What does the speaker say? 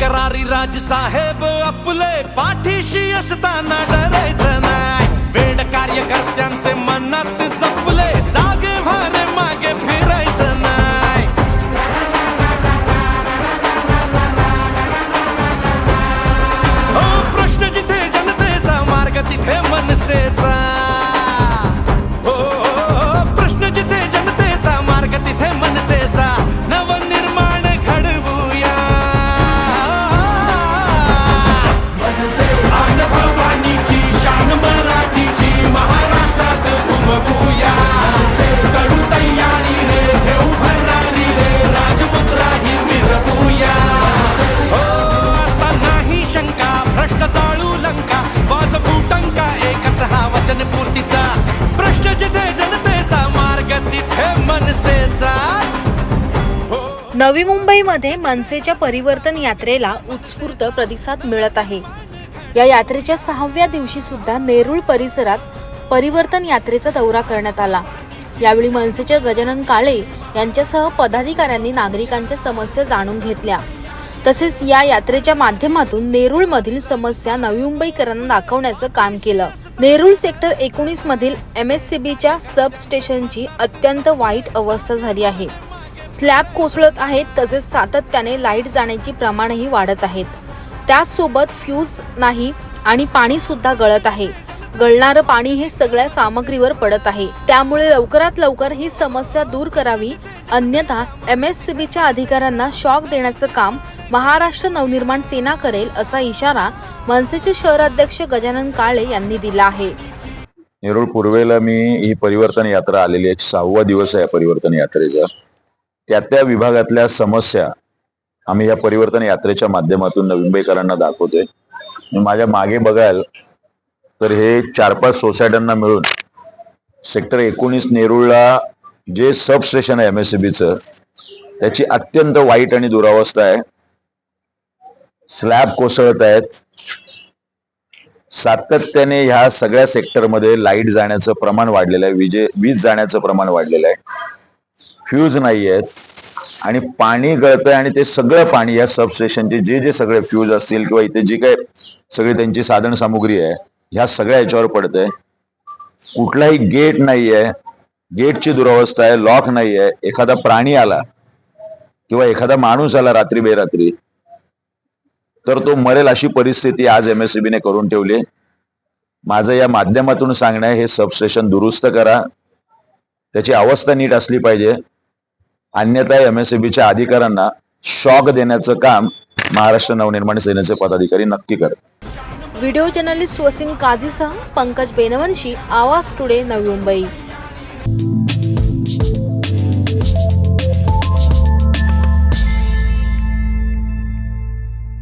करारी राज साहेब आपले पाठीशी असताना डरायचं नाही. वेड कार्यकर्त्यांचे मनात जपले जागे भारे मागे फिरायचं नाही. हो, प्रश्न जिथे जनतेचा मार्ग तिथे मनसेचा शंका चाळू लंका वाज फुटंका एकच हा वचन पूर्तीचा. प्रश्न जिथे जनतेचा मार्ग तिथे मनसेचाच. हो. नवी मुंबईमध्ये मनसेच्या परिवर्तन यात्रेला उत्स्फूर्त प्रतिसाद मिळत आहे. या यात्रेच्या सहाव्या दिवशी सुद्धा नेरूळ परिसरात परिवर्तन यात्रेचा दौरा करण्यात आला. यावेळी मनसेचे गजानन काळे यांच्यासह पदाधिकाऱ्यांनी नागरिकांच्या समस्या जाणून घेतल्या. तसेच या यात्रेच्या माध्यमातून नेरूळमधील समस्या नवी मुंबईकरांना दाखवण्याचं काम केलं. नेरुळ सेक्टर एकोणीस मधील एम एस सी बीच्या सब स्टेशनची अत्यंत वाईट अवस्था झाली आहे. स्लॅब कोसळत आहेत तसेच सातत्याने लाइट जाण्याची प्रमाणही वाढत आहेत. त्याचसोबत फ्यूज नाही आणि पाणी सुद्धा गळत आहे. गळणारं पाणी हे सगळ्या सामग्रीवर पडत आहे. त्यामुळे लवकरात लवकर ही समस्या दूर करावी अन्यथा एम एस सी बीच्या अधिकाऱ्यांना शॉक देण्याचं काम महाराष्ट्र नवनिर्माण सेना करेल असा इशारा मनसेचे शहराध्यक्ष गजानन काळे यांनी दिला आहे. नेरूळ पूर्वेला मी ही परिवर्तन यात्रा आलेली आहे. सहावा दिवस आहे परिवर्तन यात्रेचा. त्या त्या विभागातल्या समस्या आम्ही या परिवर्तन यात्रेच्या माध्यमातून नवी मुंबईकरांना दाखवतोय. आणि माझ्या मागे बघाल तर हे चार पाच सोसायट्यांना मिळून सेक्टर एकोणीस नेरूळला जे सब स्टेशन आहे एम एस त्याची अत्यंत वाईट आणि दुरावस्था आहे. स्लॅब कोसळत आहेत. सातत्याने ह्या सगळ्या सेक्टरमध्ये लाइट जाण्याचं प्रमाण वाढलेलं आहे. विजे वीज जाण्याचं प्रमाण वाढलेलं आहे. फ्यूज नाही आहेत. आणि पाणी गळतंय आणि ते सगळं पाणी या सबस्टेशनचे जे जे सगळे फ्यूज असतील किंवा इथे जी काय सगळी त्यांची साधन सामुग्री आहे ह्या सगळ्या याच्यावर पडतंय. कुठलाही गेट नाही आहे. गेटची दुरावस्था आहे. लॉक नाही आहे. एखादा प्राणी आला किंवा एखादा माणूस आला रात्री बेरात्री तर तो मरेल अशी परिस्थिती आज एम ने करून ठेवली. माझं या माध्यमातून सांगणं हे सबस्टेशन दुरुस्त करा. त्याची अवस्था नीट असली पाहिजे. अन्यथा एम अधिकाऱ्यांना शॉक देण्याचं काम महाराष्ट्र नवनिर्माण सेनेचे पदाधिकारी नक्की करत व्हिडिओ जर्नलिस्ट वसीम काझीसह पंकज बेनवंशी आवाज टुडे नवी मुंबई.